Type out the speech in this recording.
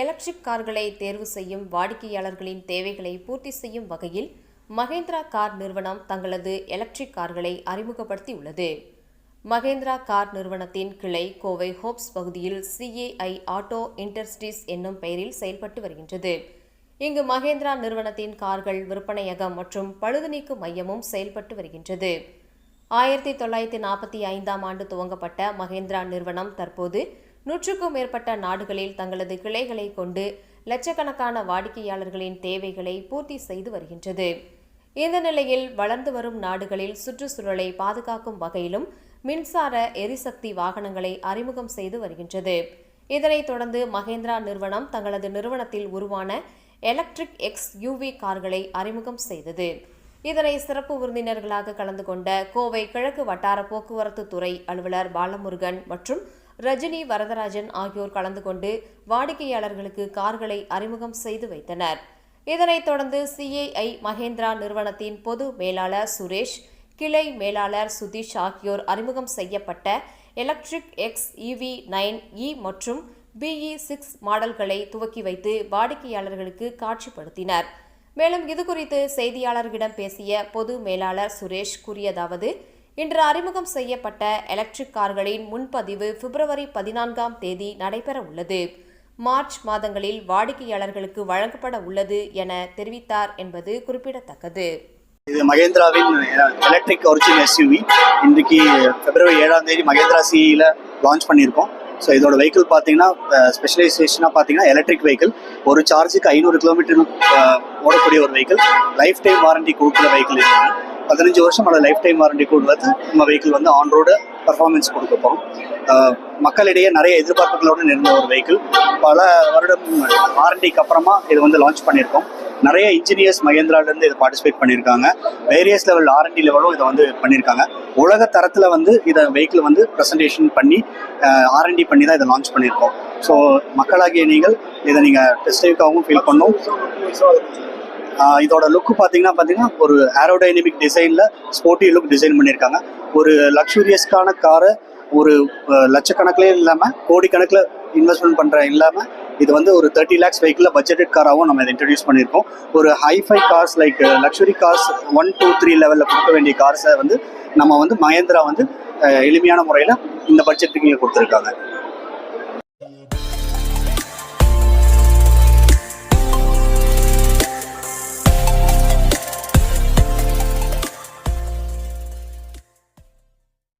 Electric கார்களை தேர்வு செய்யும் வாடிக்கையாளர்களின் தேவைகளை பூர்த்தி செய்யும் வகையில் மகேந்திரா கார் நிறுவனம் தங்களது எலக்ட்ரிக் கார்களை அறிமுகப்படுத்தியுள்ளது. மகேந்திரா கார் நிறுவனத்தின் கிளை கோவை ஹோப்ஸ் பகுதியில் சிஏஐ ஆட்டோ இண்டஸ்ட்ரீஸ் என்னும் பெயரில் செயல்பட்டு வருகின்றது. இங்கு மகேந்திரா நிறுவனத்தின் கார்கள் விற்பனையகம் மற்றும் பழுது நீக்கும் மையமும் செயல்பட்டு வருகின்றது. ஆயிரத்தி தொள்ளாயிரத்தி நாற்பத்தி ஐந்தாம் ஆண்டு துவங்கப்பட்ட மகேந்திரா நிறுவனம் தற்போது நூற்றுக்கும் மேற்பட்ட நாடுகளில் தங்களது கிளைகளை கொண்டு லட்சக்கணக்கான வாடிக்கையாளர்களின் தேவைகளை பூர்த்தி செய்து வருகின்றது. இந்த நிலையில் வளர்ந்து வரும் நாடுகளில் சுற்றுச்சூழலை பாதுகாக்கும் வகையிலும் மின்சார எரிசக்தி வாகனங்களை அறிமுகம் செய்து வருகின்றது. இதனைத் தொடர்ந்து மகேந்திரா நிறுவனம் தங்களது நிறுவனத்தில் உருவான எலக்ட்ரிக் எக்ஸ் யூவி கார்களை அறிமுகம் செய்தது. இதனை சிறப்பு விருந்தினர்களாக கலந்து கொண்ட கோவை கிழக்கு வட்டார போக்குவரத்து துறை அலுவலர் பாலமுருகன் மற்றும் ரஜினி வரதராஜன் ஆகியோர் கலந்து கொண்டு வாடிக்கையாளர்களுக்கு கார்களை அறிமுகம் செய்து வைத்தனர். இதனைத் தொடர்ந்து சிஏஐ மகேந்திரா நிறுவனத்தின் பொது மேலாளர் சுரேஷ் கிளை மேலாளர் சுதீஷ் ஆகியோர் அறிமுகம் செய்யப்பட்ட electric X EV nine E மற்றும் பிஇ சிக்ஸ் மாடல்களை துவக்கி வைத்து வாடிக்கையாளர்களுக்கு காட்சிப்படுத்தினர். மேலும் இதுகுறித்து செய்தியாளர்களிடம் பேசிய பொது மேலாளர் சுரேஷ் கூறியதாவது இன்று அறிமுகம் செய்யப்பட்ட எலக்ட்ரிக் கார்களின் முன்பதிவு பிப்ரவரி பதினான்காம் தேதி நடைபெற உள்ளது. மார்ச் மாதங்களில் வாடிக்கையாளர்களுக்கு வழங்கப்பட உள்ளது என தெரிவித்தார் என்பது குறிப்பிடத்தக்கது. இது மகேந்திராவின் எலக்ட்ரிக் ஒரிஜினல் எஸ்யூவி இன்றைக்கு பிப்ரவரி ஏழாம் தேதி மகேந்திரா சிஇல லான்ச் பண்ணியிருக்கோம். ஸோ இதோட வெஹிக்கிள் பார்த்தீங்கன்னா ஸ்பெஷலைசேஷனாக பார்த்தீங்கன்னா எலக்ட்ரிக் வெஹிக்கிள் ஒரு சார்ஜுக்கு ஐநூறு கிலோமீட்டர் ஓடக்கூடிய ஒரு வெஹிக்கிள் லைஃப் டைம் வாரண்டி கொடுக்குற வெஹிக்கிள் இருக்குது பதினஞ்சு வருஷம் அல்லது லைஃப் டைம் வாரண்டி கொடுத்து நம்ம வெஹிக்கிள் வந்து ஆன் ரோடு பர்ஃபார்மன்ஸ் கொடுக்க போகிறோம் மக்களிடையே நிறைய எதிர்பார்ப்புகளோடு இருந்த ஒரு வெஹிக்கிள் பல வருடம் வாரண்டிக்கு அப்புறமா இது வந்து லான்ச் பண்ணியிருக்கோம். நிறைய இன்ஜினியர்ஸ் மகேந்திராலேருந்து இதை பார்ட்டிசிபேட் பண்ணியிருக்காங்க. வேரியஸ் லெவல் ஆர்என்டி லெவலும் இதை வந்து பண்ணியிருக்காங்க. உலக தரத்தில் வந்து இதை வெஹிக்கிள் வந்து ப்ரெசன்டேஷன் பண்ணி ஆர்என்டி பண்ணி தான் இதை லான்ச் பண்ணியிருக்கோம். ஸோ மக்களாகிய நீங்கள் இதை நீங்கள் டெஸ்டிவ்காகவும் ஃபீல் பண்ணும். ஸோ இதோட லுக் பார்த்தீங்கன்னா பார்த்தீங்கன்னா ஒரு ஏரோடைனமிக் டிசைனில் ஸ்போர்ட்டி லுக் டிசைன் பண்ணியிருக்காங்க. ஒரு லக்ஸூரியஸ்க்கான காரை ஒரு லட்சக்கணக்கிலே இல்லாமல் கோடிக்கணக்கில் இன்வெஸ்ட்மெண்ட் பண்ணுற இல்லாமல் இது வந்து ஒரு தேர்ட்டி லேக்ஸ் வெஹிக்கிளில் பட்ஜெட்டட் காராகவும் நம்ம இதை இன்ட்ரடியூஸ் பண்ணியிருக்கோம். ஒரு hifi cars like luxury cars one two three லெவலில் கொடுக்க வேண்டிய கார்ஸை வந்து நம்ம வந்து மகேந்திரா வந்து எளிமையான முறையில் இந்த பட்ஜெட்டுக்கு கொடுத்துருக்காங்க.